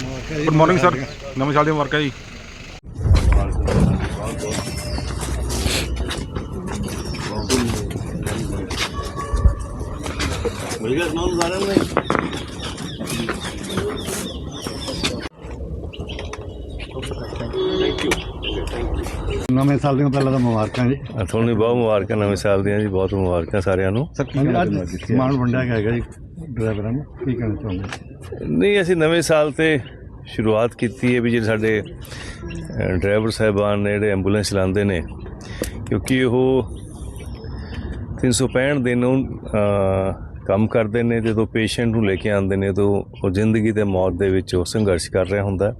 Good morning sir ਨਵੇਂ ਸਾਲ ਦੀਆਂ ਮੁਬਾਰਕਾਂ ਜੀ ਮਿਲ ਗਿਆ ਸਮਾਨ ਸਾਰਿਆਂ ਨੂੰ ਨਵੇਂ ਸਾਲ ਦੀਆਂ ਪਹਿਲਾਂ ਤਾਂ ਮੁਬਾਰਕਾਂ ਜੀ। ਤੁਹਾਨੂੰ ਬਹੁਤ ਮੁਬਾਰਕਾਂ ਨਵੇਂ ਸਾਲ ਦੀਆਂ ਜੀ ਬਹੁਤ ਮੁਬਾਰਕਾਂ ਸਾਰਿਆਂ ਨੂੰ। ਸਰ ਕੀ ਅੱਜ ਸਮਾਨ ਵੰਡਿਆ ਗਿਆ ਹੈਗਾ ਜੀ ਡਰਾਈਵਰਾਂ ਨੂੰ। ਕੀ ਕਹਿਣਾ ਚਾਹੁੰਦੇ ਨਹੀਂ ਅਸੀਂ ਨਵੇਂ ਸਾਲ ਤੇ ਸ਼ੁਰੂਆਤ ਕੀਤੀ ਹੈ ਵੀ ਜਿਹੜੇ ਸਾਡੇ ਡਰਾਈਵਰ ਸਾਹਿਬਾਨ ਨੇ ਜਿਹੜੇ ਐਂਬੂਲੈਂਸ ਚਲਾਉਂਦੇ ਨੇ ਕਿਉਂਕਿ ਉਹ 365 ਦਿਨ ਉਹ ਕੰਮ ਕਰਦੇ ਨੇ ਜਦੋਂ ਪੇਸ਼ੈਂਟ ਨੂੰ ਲੈ ਕੇ ਆਉਂਦੇ ਨੇ ਤਾਂ ਉਹ ਜ਼ਿੰਦਗੀ ਤੇ ਮੌਤ ਦੇ ਵਿੱਚ ਉਹ ਸੰਘਰਸ਼ ਕਰ ਰਿਹਾ ਹੁੰਦਾ।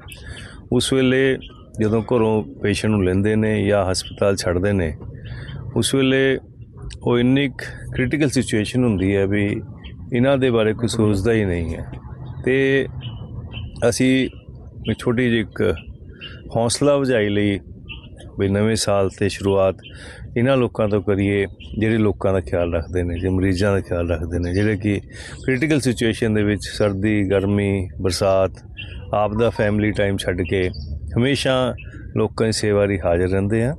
ਉਸ ਵੇਲੇ ਜਦੋਂ ਘਰੋਂ ਪੇਸ਼ੈਂਟ ਨੂੰ ਲੈਂਦੇ ਨੇ ਜਾਂ ਹਸਪਤਾਲ ਛੱਡਦੇ ਨੇ, ਉਸ ਵੇਲੇ ਉਹ ਇੰਨੀ ਕ੍ਰਿਟੀਕਲ ਸਿਚੁਏਸ਼ਨ ਹੁੰਦੀ ਹੈ ਵੀ ਇਹਨਾਂ ਦੇ ਬਾਰੇ ਕੋਈ ਸੋਚਦਾ ਹੀ ਨਹੀਂ ਹੈ। ਤੇ ਅਸੀਂ ਇੱਕ ਛੋਟੀ ਜਿਹੀ ਇੱਕ ਹੌਸਲਾ ਵਜਾਈ ਲਈ ਵੀ ਨਵੇਂ ਸਾਲ ਤੇ ਸ਼ੁਰੂਆਤ ਇਹਨਾਂ ਲੋਕਾਂ ਤੋਂ ਕਰੀਏ, ਜਿਹੜੇ ਲੋਕਾਂ ਦਾ ਖਿਆਲ ਰੱਖਦੇ ਨੇ ਜੇ ਮਰੀਜ਼ਾਂ ਦਾ ਖਿਆਲ ਰੱਖਦੇ ਨੇ, ਜਿਹੜੇ ਕਿ ਕ੍ਰਿਟੀਕਲ ਸਿਚੁਏਸ਼ਨ ਦੇ ਵਿੱਚ ਸਰਦੀ, ਗਰਮੀ, ਬਰਸਾਤ ਆਪ ਦਾ ਫੈਮਿਲੀ ਟਾਈਮ ਛੱਡ ਕੇ ਹਮੇਸ਼ਾ ਲੋਕਾਂ ਦੀ ਸੇਵਾ ਲਈ ਹਾਜ਼ਰ ਰਹਿੰਦੇ ਆ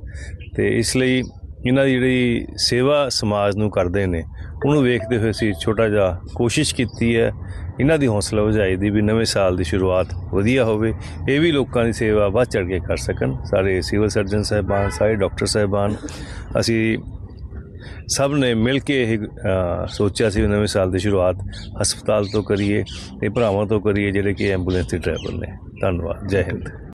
ਤੇ ਇਸ ਲਈ ਇਹਨਾਂ ਦੀ ਜਿਹੜੀ ਸੇਵਾ ਸਮਾਜ ਨੂੰ ਕਰਦੇ ਨੇ, ਉਹਨੂੰ ਵੇਖਦੇ ਹੋਏ ਅਸੀਂ ਛੋਟਾ ਜਿਹਾ ਕੋਸ਼ਿਸ਼ ਕੀਤੀ ਹੈ, ਇਹਨਾਂ ਦੀ ਹੌਸਲਾ ਵਜਾਈ ਦੀ ਵੀ ਨਵੇਂ ਸਾਲ ਦੀ ਸ਼ੁਰੂਆਤ ਵਧੀਆ ਹੋਵੇ, ਇਹ ਵੀ ਲੋਕਾਂ ਦੀ ਸੇਵਾ ਵੱਧ ਚੜ ਕੇ ਕਰ ਸਕਣ। ਸਾਰੇ ਸਿਵਲ ਸਰਜਨ ਸਾਹਿਬਾਨ, ਸਾਰੇ ਡਾਕਟਰ ਸਾਹਿਬਾਨ, ਅਸੀਂ ਸਭ ਨੇ ਮਿਲ ਕੇ ਇਹ ਸੋਚਿਆ ਸੀ ਨਵੇਂ ਸਾਲ ਦੀ ਸ਼ੁਰੂਆਤ ਹਸਪਤਾਲ ਤੋਂ ਕਰੀਏ ਤੇ ਭਰਾਵਾਂ ਤੋਂ ਕਰੀਏ ਜਿਹੜੇ ਕਿ ਐਂਬੂਲੈਂਸ ਦੇ ਡਰਾਈਵਰ ਨੇ। ਧੰਨਵਾਦ। ਜੈ ਹਿੰਦ।